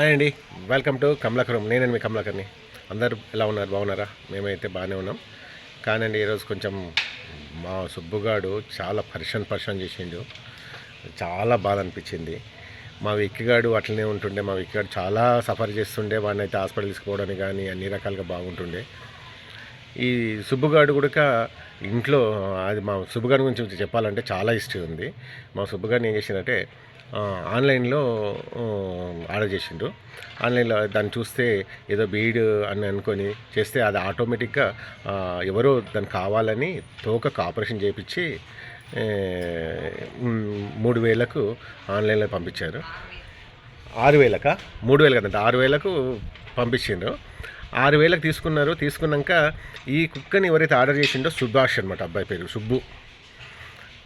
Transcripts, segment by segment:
Hi అండి. Welcome to Kamalakaram నేనండి మీ కమలాకర్ని? అందరు ఎలా ఉన్నారు? బాగున్నారా? మేమైతే బాగానే ఉన్నాం. కానండి ఈరోజు కొంచెం మా సుబ్బుగాడు చాలా పరిషన్ పరిషన్ చేసిండు. చాలా బాధ అనిపించింది. మా విక్కిగాడు అట్లనే ఉంటుండే. మా విక్కిగాడు చాలా సఫర్ చేస్తుండే. వాడిని అయితే హాస్పిటల్ తీసుకోవడానికి కానీ అన్ని రకాలుగా బాగుంటుండే. ఈ సుబ్బుగాడు కూడా ఇంట్లో అది మా సుబ్బుగాడి గురించి చెప్పాలంటే చాలా హిస్టరీ ఉంది. మా సుబ్బుగాడిని ఏం చేసిందంటే ఆన్లైన్లో ఆర్డర్ చేసిండు ఆన్లైన్లో దాన్ని చూస్తే ఏదో బీడ్ అని అనుకొని చేస్తే అది ఆటోమేటిక్గా ఎవరో దానికి కావాలని తోకకు ఆపరేషన్ చేయించి మూడు వేలకు ఆన్లైన్లో పంపించారు. ఆరు వేలక? మూడు వేలు కదంటే ఆరు వేలకు పంపించిండ్రు. ఆరు వేలకు తీసుకున్నారు. తీసుకున్నాక ఈ కుక్కని ఎవరైతే ఆర్డర్ చేసిండో సుభాష్ అనమాట అబ్బాయి పేరు సుబ్బు.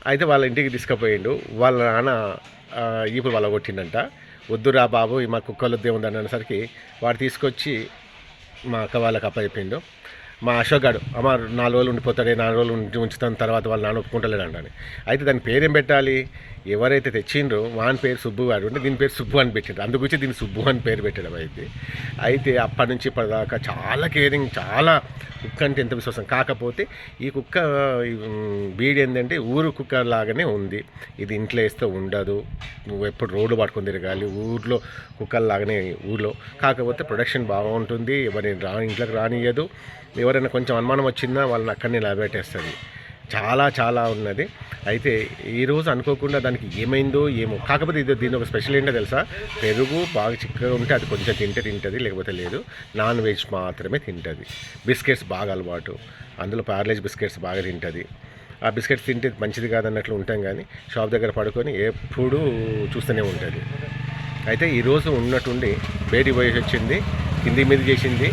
అయితే వాళ్ళ ఇంటికి తీసుకుపోయిండు. వాళ్ళ నాన్న ఈపులు వాళ్ళ కొట్టిండంట వద్దురా బాబు మా కుక్కలొద్దే ఉందని అనేసరికి వాడు తీసుకొచ్చి మా అక్క వాళ్ళకి అప్పచెప్పిండు. మా అశోక్ గారు అమ్మ నాలుగు రోజులు ఉండిపోతాడే నాలుగు రోజులు ఉండి ఉంచుతాను తర్వాత వాళ్ళు నాన్న ఒప్పుకుంటలేడంట అని. అయితే దాని పేరేం పెట్టాలి? ఎవరైతే తెచ్చిండ్రో వాని పేరు సుబ్బు గాడు ఉంటే దీని పేరు సుబ్బు అని పెట్టిండ్రు. అందుగురించి దీన్ని సుబ్బు అని పేరు పెట్టడం అయితే. అయితే అప్పటి నుంచి ఇప్పటిదాకా చాలా కేరింగ్ చాలా కుక్క అంటే ఎంత విశ్వాసం. కాకపోతే ఈ కుక్క బీడ్ ఏంటంటే ఊరు కుక్క లాగానే ఉంది. ఇది ఇంట్లో వేస్తే ఉండదు. నువ్వు ఎప్పుడు రోడ్డు పట్టుకొని తిరగాలి. ఊర్లో కుక్కల్లాగానే ఊర్లో. కాకపోతే ప్రొడక్షన్ బాగుంటుంది. ఎవరిని రా ఇంట్లోకి రానియదు ఎవరైనా కొంచెం అనుమానం వచ్చిందా వాళ్ళని అక్కడనే నిలబెట్టేస్తుంది. చాలా చాలా ఉన్నది. అయితే ఈరోజు అనుకోకుండా దానికి ఏమైందో ఏమో కాకపోతే ఇది దీని ఒక స్పెషల్ ఏంటో తెలుసా? పెరుగు బాగా చిక్కగా ఉంటే అది కొంచెం తింటే తింటుంది లేకపోతే లేదు. నాన్ వెజ్ మాత్రమే తింటుంది. బిస్కెట్స్ బాగా అలవాటు. అందులో పార్లేజ్ బిస్కెట్స్ బాగా తింటుంది. ఆ బిస్కెట్స్ తింటే మంచిది కాదన్నట్లు ఉంటాం కానీ షాప్ దగ్గర పడుకొని ఎప్పుడూ చూస్తూనే ఉంటుంది. అయితే ఈరోజు ఉన్నట్టుండి బయటికి పోయేసి వచ్చింది కింది మీద చేసింది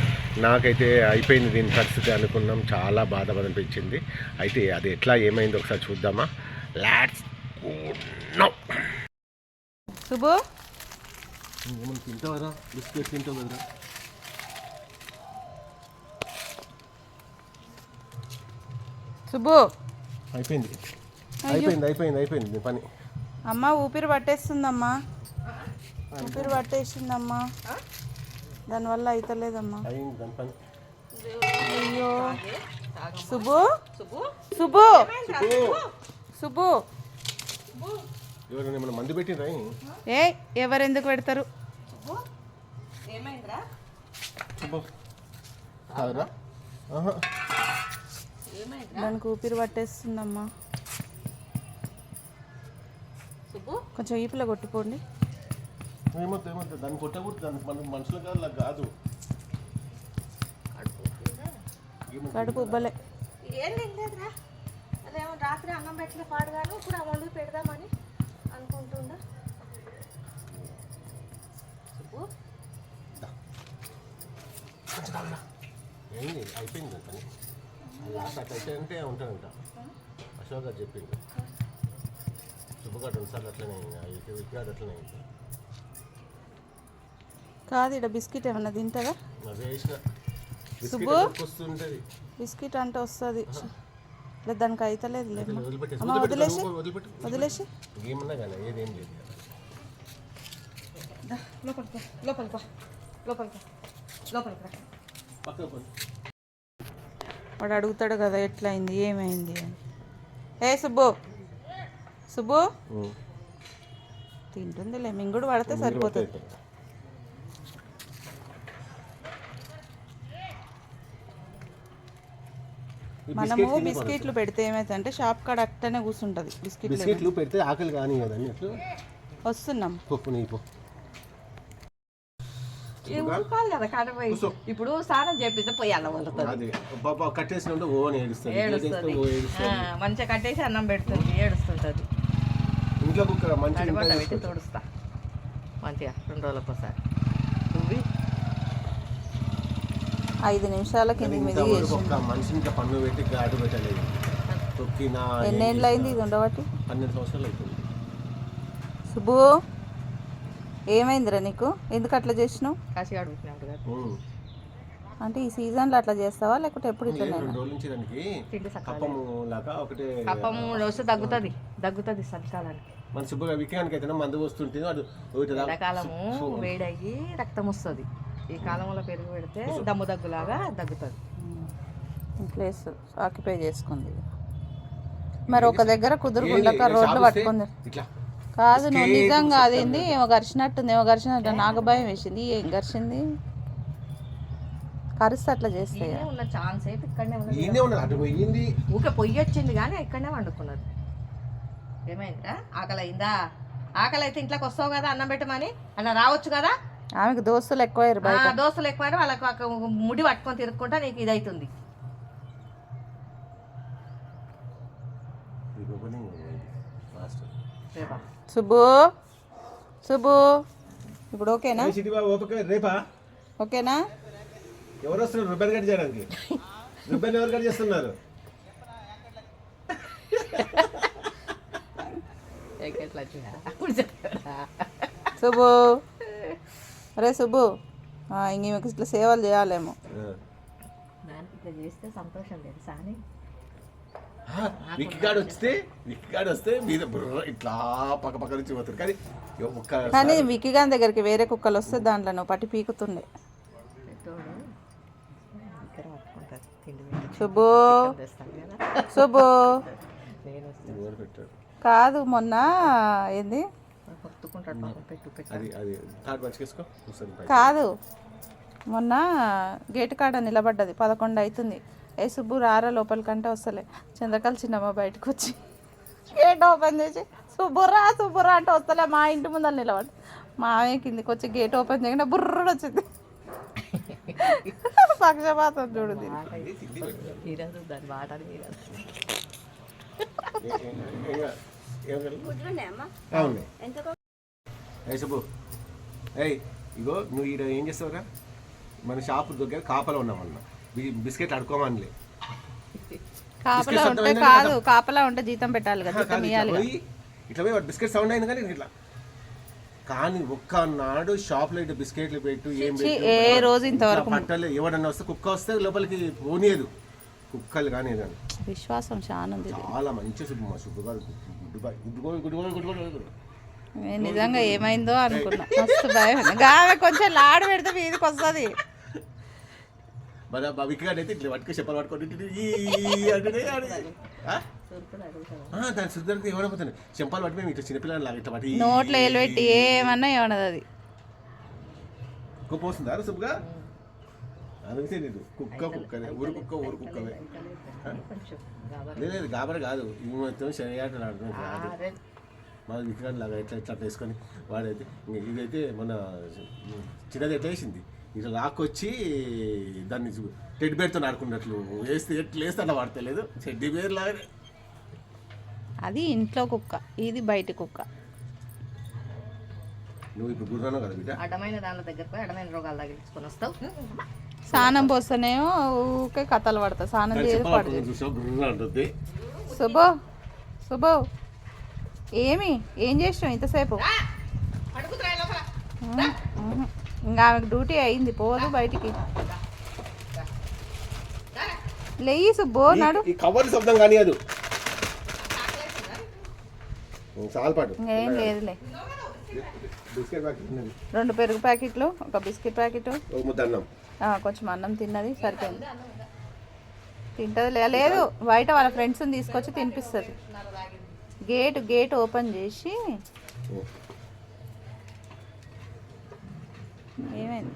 నాకైతే అయిపోయింది దీని పరిస్థితి అనుకున్నాం. చాలా బాధ అనిపించింది అయితే అది ఎట్లా ఏమైంది ఒకసారి చూద్దామా? లాట్స్ నో శుభు తింటావు కదా బిస్కెట్ తింటావు కదా శుభు అయిపోయింది. అయిపోయింది అయిపోయింది అయిపోయింది పని. అమ్మ ఊపిరి పట్టేస్తుందమ్మా. ఊపిరి పట్టేసిందమ్మా. దానివల్ల పని. అయ్యో. శుభు శుభు ఏమైనా మందు ఏ ఎవరెందుకు పెడతారు? కాదురా ఆహా. దానికి ఊపిరి పట్టేస్తుందమ్మా. కొంచెం ఈపులో కొట్టుకోండి. ఏమొద్దు ఏమొద్దు దాన్ని కొట్టకూడదు దానికి మన మనుషుల కాదు. అలా కాదు కడుపు ఉబ్బలే ఏం తినలేదురా. అదేమో రాత్రి అన్నం పెట్టిన పాడుగాను ఇప్పుడు ఆ వండుకు పెడదామని అనుకుంటుండా చెప్పు. ఏంది? అయిపోయింది పని? లాస్ట్ అట్లా అయితే అంటే ఉంటాడంట అశోక్ గారు చెప్పిండు. శుభగాడు రెండుసార్లు అట్లనే విక్రాడు అట్లనే అయింది. కాదు ఇక్కడ బిస్కెట్ ఏమన్నా తింటుందా? వేసిన సుబ్బు? బిస్కెట్ అంటే వస్తుంది. లేదు దానికి అయితలేదు అమ్మ. వదిలేసి వదిలేసి. లేదు లోపలికి లోపలికి లోపలికి లోపలికి వాడు అడుగుతాడు కదా ఎట్లయింది ఏమైంది అని. ఏ సుబ్బు? సుబ్బు? తింటుందిలే మింగుడు పడితే సరిపోతుంది మనము బిస్కెట్లు పెడితే ఏమైతుందంటే షాప్ కాడ అట్టనే కూర్చుంటుంది బిస్కెట్లు బిస్కెట్లు పెడితే ఆకలి కానీ కదండి అట్లు? వస్తున్నాం. పప్పు నెయ్యి పో. ఊరుకోవాలి కదా కడపోయి ఇప్పుడు స్నానం చేపిస్తే పోయి అన్నం వండుతుంది కట్టేసినప్పుడు ఏడుస్తుంది. ఏడుస్తుంది. మంచిగా కట్టేసి అన్నం పెడుతుంది ఏడుస్తుంటుంది. ఇంట్లో కుక్క మంచి తడిబట్ట పెట్టి తుడుస్తా. మంచిగా రెండు రోజులకు ఒకసారి ఐదు నిమిషాల కింద మీద ఇంతవరకు ఒక్క మనిషిని ఇంకా పన్ను పెట్టి గాడు పెట్టలేదు. తొక్కిన ఎన్నేళ్ళు అయింది ఇది ఉండబట్టి? పన్నెండు సంవత్సరాలు అవుతుంది సుబ్బు ఏమైందిరా నీకు? ఎందుకు అట్లా చేసినావు. అంటే ఈ సీజన్లో అట్లా చేస్తావా? లేకపోతే ఎప్పుడు కప్పము లాగా ఒకటే కప్పము వస్తే తగ్గుతుంది. తగ్గుతుంది చలికాలానికి. మన సుబ్బగా అయితే మందు వస్తుంటే వాడు ఎండాకాలము సు- వేడయ్యి రక్తం వస్తుంది. ఈ కాలంలో పెరుగు పెడితే దమ్ము దగ్గులాగా దగ్గుతుంది. ప్లేస్ ఆక్యుపై చేసుకుంది. మరి ఒక దగ్గర కుదురుకుండక? రోడ్లు పట్టుకుంది. కాదు నువ్వు నిజంగా అదేంది? ఏమో గరిచినట్టుంది ఏమో గరిచినట్టు నాకు భయం వేసింది. ఏం గరిచింది కరిస్తే అట్లా చేస్తాయి ఉన్న ఛాన్స్ అయితే ఇక్కడనే ఉన్నది ఈయనే ఉన్నది. అటు పోయింది. ఊకే పొయ్యి వచ్చింది కానీ ఇక్కడనే వండుకున్నది. ఏమైందిరా ఆకలి అయిందా ఆకలి అయితే ఇంట్లోకి వస్తావు కదా అన్నం పెట్టమని? అలా రావచ్చు కదా? ఆమెకు దోస్తులు ఎక్కువయ్యారు బయట. దోస్తులు ఎక్కువ వాళ్ళకి ఒక ముడి పట్టుకొని తిరుక్కుంటా నీకు ఇది అవుతుంది సుబ్బు సుబ్బు. ఇప్పుడు ఓకేనా? రేపా? ఓకేనా? ఎవరు వస్తున్నారు? రిబ్బన్ కట్ చేయడానికి. రిబ్బన్ ఎవరు కట్ చేస్తున్నారు? సుబ్బు. అరే సుబ్బు ఆ, ఇంక ఈమెకి ఇట్లా సేవలు చేయాలేమో. ఇట్లా చేస్తే సంతోషం లేదు. సాని విక్కిగాడు వస్తే విక్కిగాడు వస్తే మీద బుర్ర ఇట్లా పక్క పక్క నుంచి పోతారు కానీ ఒక్క కానీ వికిగాన్ దగ్గరికి వేరే కుక్కలు వస్తే దాంట్లో నువ్వు పట్టి పీకుతుండే. ఎవరు పెట్టారు? కాదు మొన్న ఏంది? కొట్టుకుంటాడు పాపం పెట్టు పెట్టు. కాదు మొన్న గేట్ కాడ నిలబడ్డది పదకొండు అవుతుంది ఏ సుబ్బు రారా లోపలికంటే వస్తలే చంద్రకళ చిన్నమ్మ బయటకు వచ్చి గేట్ ఓపెన్ చేసి సుబ్బురా సుబ్బురా అంటే వస్తలే మా ఇంటి ముందర నిలబడి మామే కిందికి వచ్చి గేట్ ఓపెన్ చేయకుండా బుర్రుడు వచ్చింది పక్షపాతం చూడు దీన్ని. ఏ- సుబ్బు. ఏయ్ ఇగో నువ్వు ఈడ ఏం చేస్తావురా? మన షాప్ దగ్గర కాపలా ఉన్నామన్న బిస్కెట్ అడుకోమనిలే కాపలా ఉంటే కాదు కాపలా ఉంటే జీతం పెట్టాలి కదా జీతం ఇవ్వాలి ఇట్లా పోయి బిస్కెట్ సౌండ్ అయింది కానీ ఇట్లా. కానీ ఒక్కనాడు షాప్లో ఇట్లా బిస్కెట్లు పెట్టు ఏం ఏ రోజు ఇంతవరకు పట్టలే ఎవడన్నా వస్తే కుక్క వస్తే లోపలికి పోనీయదు. కుక్కలు కానీ ఏదన్నా విశ్వాసం చాలా ఉంది చాలా మంచి సుబ్బు మా గారు. గుడ్డు గుడ్డు గోడు గుడ్డు గోడు గుడ్డు గోడు గుడ్డు నేను నిజంగా ఏమైందో అనుకున్నా. మస్తు భయం. గామె కొంచెం లాడు పెడితే మీదకి వస్తుంది. అయితే ఇట్లా పట్టుకు చెప్పలు దాని శుద్ధి చెంపాలు పట్టి మేము చిన్నపిల్లలు లాగా ఇట్లా పట్టి. నోట్లో ఏలు పెట్టి ఏమన్నా ఏమన్నది అది. కుక్క సుబ్బుగా? అందుకే కుక్క కుక్కనే ఊరు కుక్క ఊరు కుక్కవే కొంచెం గాబరా. లేదు లేదు గాబర కాదు. మొత్తం మన విక్రాంత్ లాగా ఇట్లా ఇట్లా వేసుకొని వాడైతే ఇదైతే మన చిన్నది ఎట్లా వేసింది? ఇట్లా లాక్కొచ్చి దాన్ని టెడ్ బేర్తో ఆడుకున్నట్లు వేస్తే ఎట్లా వేస్తే అట్లా వాడతలేదు చెడ్డీ బేర్ లాగానే. అది ఇంట్లో కుక్క. ఇది బయట కుక్క. నువ్వు ఇప్పుడు గుర్రాను కదా బిడ్డ? అడ్డమైన దాని దగ్గరకు పోయి అడ్డమైన రోగాలు తగిలించుకొని వస్తావు. స్నానం పోస్తేనేమో ఊకే కథలు పడతా. స్నానం గుర్రం అంటుంది శుభో శుభో ఏమి? ఏం చేసినావు ఇంతసేపు. ఇంకా ఆమెకు డ్యూటీ అయింది పోదు బయటికి. లేయి సుబ్బో నడు. ఈ కవర్ శబ్దం కానీ అది సాల్పాటు లేదులే. ఉన్నది. రెండు పెరుగు ప్యాకెట్లు ఒక బిస్కెట్ ప్యాకెట్. ఒక ముద్ద అన్నం. కొంచెం అన్నం తిన్నది సరిపోయింది. తింటది లే- లేదు బయట వాళ్ళ ఫ్రెండ్స్ని తీసుకొచ్చి తినిపిస్తుంది. గేట్ గేట్ ఓపెన్ చేసి. ఏమైంది?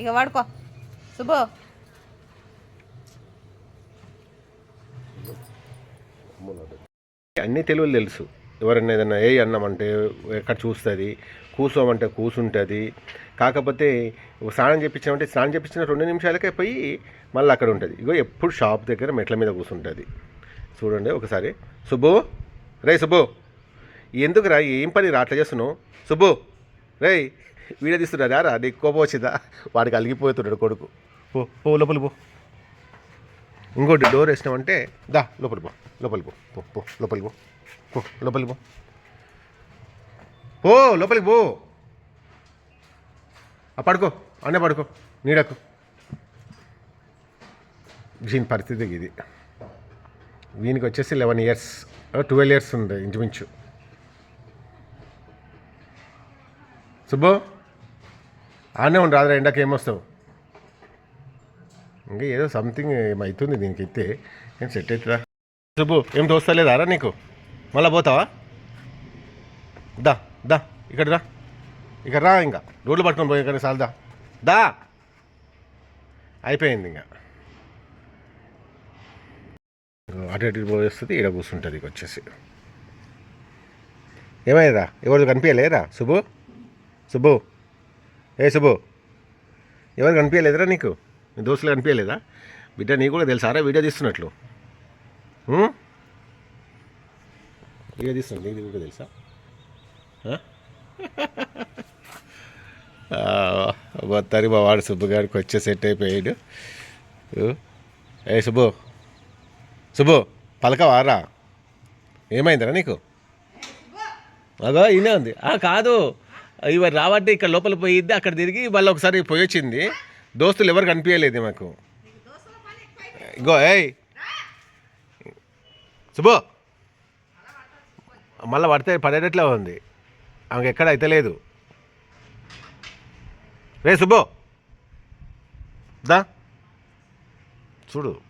ఇక వాడుకో. శుభో అన్ని తెలుగులు తెలుసు. ఎవరైనా ఏదైనా ఏ అన్నామంటే ఎక్కడ చూస్తుంది కూసోమంటే కూసుంటుంది. కాకపోతే స్నానం చేయించామంటే స్నానం చేయించిన రెండు నిమిషాలకే పోయి మళ్ళీ అక్కడ ఉంటుంది. ఇగో ఎప్పుడు షాప్ దగ్గర మెట్ల మీద కూర్చుంటుంది చూడండి ఒకసారి. సుబ్బు రే సుబ్బు. ఎందుకు రా ఏం పని రా అట్లా చేస్తున్నావు? సుబ్బు రే వీడియో తీస్తున్నారా? రా నీకు కోపం వచ్చిందా? వాడికి అలిగిపోతున్నాడు కొడుకు. పో పో లోపల పో. ఇంకోటి డోర్ వేసినామంటే దా లోపలి పో లోపలి పో పో పో లోపలికి పో పో లోపలికి పో. పో లోపలికి పో. ఆ పడుకో అన్నే పడుకో నీడకు. దీని పరిస్థితి ఇది. దీనికి వచ్చేసి లెవెన్ ఇయర్స్ ట్వెల్వ్ ఇయర్స్ ఉంది ఇంచుమించు. సుబ్బు ఆనే ఉండి రాదురా ఎండాక ఏమొస్తావు ఇంకా ఏదో సంథింగ్ ఏమవుతుంది దీనికి అయితే. ఏం సెట్ అవుతుందా సుబ్బు ఏం దోస్తలేదారా నీకు? మళ్ళీ పోతావా? దా దా ఇక్కడ రా. ఇక్కడ రా ఇంకా. రోడ్లు పట్టుకొని పోయి కానీ సాల్దా. దా! అయిపోయింది ఇంకా. అటు ఇటు పోయేస్తుంది ఇక్కడ కూర్చుంటుంది ఇక వచ్చేసి. ఏమైందా ఎవరు కనిపించలేదా? శుభు శుభు ఏ శుభు ఎవరు కనిపించలేదురా నీకు? నీ దోస్తులు కనిపించలేదా? బిడ్డ నీకు కూడా తెలుసారా వీడియో తీస్తున్నట్లు. వీడియో తీస్తున్నా నీకు కూడా తెలుసా? తరిమా మొత్తానికి మా వాడు సుబ్బు గారికి వచ్చే సెట్ అయిపోయాడు. ఏ సుబ్బు? శుభు పలకవారా ఏమైందిరా నీకు? అదో ఈయనే ఉంది. ఆ, కాదు. ఇవి రాబట్టి ఇక్కడ లోపల పోయిద్ది అక్కడ తిరిగి మళ్ళీ ఒకసారి పోయి వచ్చింది. దోస్తులు ఎవరు కనిపించలేదు మాకు. ఇగో ఏయ్. శుభు మళ్ళీ పడితే పడేటట్లే ఉంది. ఆమె ఎక్కడ అయితే లేదు. రే శుభో దా. చూడు.